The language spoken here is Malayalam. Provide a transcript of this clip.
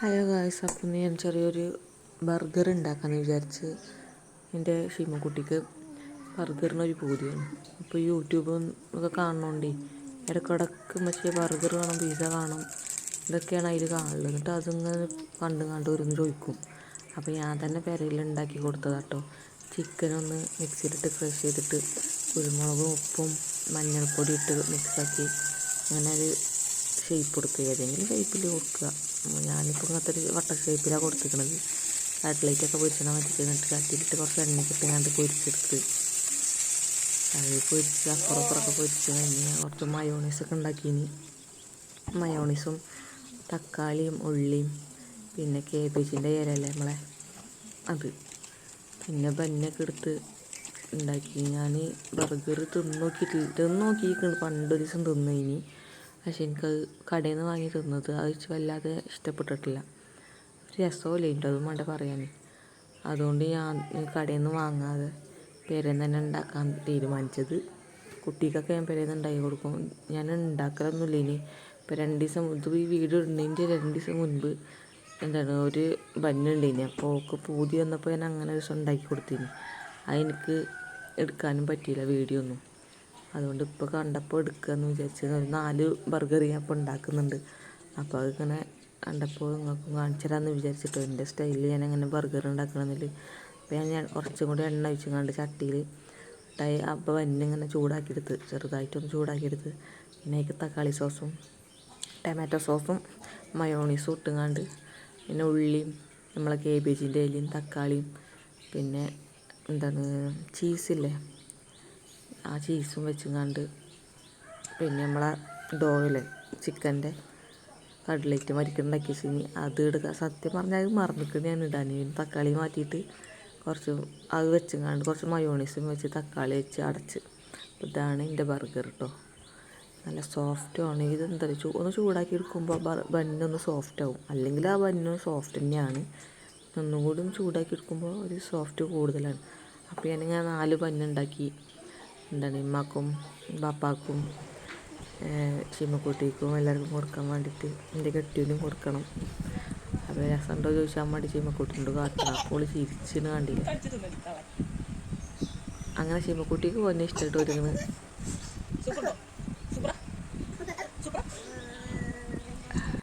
ഹലോ ഗായ്സ് അപ്പം ഞാൻ ചെറിയൊരു ബർഗർ ഉണ്ടാക്കാമെന്ന് വിചാരിച്ച് എന്റെ ഷീമക്കുട്ടിക്ക് ബർഗറിനൊരു പൂതിയാണ്. അപ്പോൾ യൂട്യൂബും ഒക്കെ കാണണോണ്ടേ ഇടക്കിടക്ക് മറ്റേ ബർഗർ കാണും പിസ കാണും ഇതൊക്കെയാണ് അതിൽ കാണുള്ളത് എന്നിട്ട് അതിങ്ങനെ കണ്ട് കണ്ട് ഓരോന്ന് ചോദിക്കും. അപ്പോൾ ഞാൻ തന്നെ പെരയിൽ ഉണ്ടാക്കി കൊടുത്തതാട്ടോ ചിക്കനൊന്ന് മിക്സിയിലിട്ട് ക്രഷ് ചെയ്തിട്ട് കുരുമുളകും ഉപ്പും മഞ്ഞൾപ്പൊടി ഇട്ട് മിക്സാക്കി അങ്ങനെ ഒരു ഷേപ്പ് കൊടുക്കുക ഏതെങ്കിലും ഷേപ്പിൽ കൊടുക്കുക ഞാനിപ്പോൾ ഇങ്ങനത്തെ ഒരു വട്ട ഷേപ്പിലാണ് കൊടുത്തിരിക്കുന്നത് കട്ട്ലേറ്റൊക്കെ പൊരിച്ചാൽ മതി എന്നിട്ട് ചട്ടിയിലിട്ട് കുറച്ച് എണ്ണയ്ക്ക് ഇട്ടുകൊണ്ട് പൊരിച്ചെടുത്ത്. അത് പൊരിച്ച് അപ്പുറം അപ്പുറമൊക്കെ പൊരിച്ച് കഴിഞ്ഞ് കുറച്ച് മയോണീസൊക്കെ ഉണ്ടാക്കിയിനി മയോണീസും തക്കാളിയും ഉള്ളിയും പിന്നെ കേബേജിന്റെ ഇലല്ലേ നമ്മളെ? അത്. പിന്നെ ബന്നൊക്കെ എടുത്ത് ഉണ്ടാക്കി. ഞാൻ ബർഗർ തിന്ന് നോക്കിയിട്ടില്ല. തിന്ന് നോക്കിയിരിക്കുന്നു പണ്ടൊരു ദിവസം തിന്നു ഇനി പക്ഷെ എനിക്കത് കടയിൽ നിന്ന് വാങ്ങി തിന്നത് അത് വല്ലാതെ ഇഷ്ടപ്പെട്ടിട്ടില്ല. രസമില്ല ഉണ്ട് അതും വേണ്ട പറയാൻ അതുകൊണ്ട് ഞാൻ കടയിൽ നിന്ന് വാങ്ങാതെ പെരയിൽ തന്നെ ഉണ്ടാക്കാൻ തീരുമാനിച്ചത്. കുട്ടിക്കൊക്കെ ഞാൻ പെരയിൽ നിന്ന് ഉണ്ടാക്കി കൊടുക്കും. ഞാൻ ഉണ്ടാക്കലൊന്നുമില്ല ഇനി. ഇപ്പോൾ രണ്ട് ദിവസം ഇത് ഈ വീട് ഇടുന്നതിന്റെ രണ്ട് ദിവസം മുൻപ് എന്താണ് ഒരു ബന്നുണ്ട് ഇനി അപ്പോൾ ഒക്കെ പൂതി വന്നപ്പോൾ ഞാൻ അങ്ങനെ ഒരു ദിവസം ഉണ്ടാക്കി കൊടുത്തിന്. അതെനിക്ക് എടുക്കാനും പറ്റിയില്ല വീഡിയോ ഒന്നും അതുകൊണ്ട് ഇപ്പോൾ കണ്ടപ്പോൾ എടുക്കുകയെന്ന് വിചാരിച്ചത് ഒരു നാല് ബർഗർ ഞാൻ ഇപ്പോൾ ഉണ്ടാക്കുന്നുണ്ട്. അപ്പോൾ അതിങ്ങനെ കണ്ടപ്പോൾ നിങ്ങൾക്കും കാണിച്ചു തരാമെന്ന് വിചാരിച്ചിട്ട്. എന്റെ സ്റ്റൈലിൽ ഞാൻ അങ്ങനെ ബർഗർ ഉണ്ടാക്കണമെന്നില്ല അപ്പോൾ ഞാൻ കുറച്ചും കൂടി എണ്ണ ഒഴിച്ചും കണ്ട് ചട്ടിയിൽ ഇട്ടായി അപ്പോൾ വന്നിങ്ങനെ ചൂടാക്കിയെടുത്ത് ചെറുതായിട്ടൊന്ന് ചൂടാക്കിയെടുത്ത്. പിന്നെ അതിലേക്ക് തക്കാളി സോസും ടൊമാറ്റോ സോസും മയോണീസും ഇട്ടുങ്ങാണ്ട്. പിന്നെ ഉള്ളിയും നമ്മളെ കേബേജിന്റെ ഇലയും തക്കാളിയും. പിന്നെ എന്താണ് ചീസില്ലേ ആ ചീസും വെച്ചുങ്ങാണ്ട് പിന്നെ നമ്മളെ ഡോയിൽ ചിക്കന്റെ കട്ട്ലേറ്റ് മരിക്കുന്നുണ്ടാക്കി വെച്ചിനി. അത് എടുക്കുക സത്യം പറഞ്ഞാൽ അത് മറന്നിട്ടുണ്ട് ഞാൻ ഇടാൻ തക്കാളി മാറ്റിയിട്ട് കുറച്ച് അത് വെച്ചുങ്ങാണ്ട് കുറച്ച് മയോണീസും വെച്ച് തക്കാളി വെച്ച് അടച്ച്. ഇതാണ് എന്റെ ബർഗർ കേട്ടോ നല്ല സോഫ്റ്റ് ആണ്. ഇത് എന്താ ചൂ ഒന്ന് ചൂടാക്കി എടുക്കുമ്പോൾ ബന്നൊന്ന് സോഫ്റ്റ് ആവും. അല്ലെങ്കിൽ ആ ബന്നു സോഫ്റ്റ് തന്നെയാണ്. ഒന്നും കൂടി ചൂടാക്കി എടുക്കുമ്പോൾ ഒരു സോഫ്റ്റ് കൂടുതലാണ്. അപ്പോൾ ഞാനിങ്ങനെ നാല് ബന്നുണ്ടാക്കി എന്താണ് ഉമ്മാക്കും ബാപ്പാക്കും ചീമക്കുട്ടിക്കും എല്ലാവർക്കും കൊടുക്കാൻ വേണ്ടിയിട്ട് എന്റെ കെട്ടിയനും കൊടുക്കണം. അപ്പോൾ രസമുണ്ടോ ചോദിച്ചാൽ വേണ്ടി ചീമക്കുട്ടിനോട് കാട്ടണം അപ്പോൾ ചിരിച്ചിന് കണ്ടില്ല? അങ്ങനെ ചീമക്കുട്ടിക്ക് പോകുന്ന ഇഷ്ടമായിട്ട് ഒരുങ്ങുന്നത്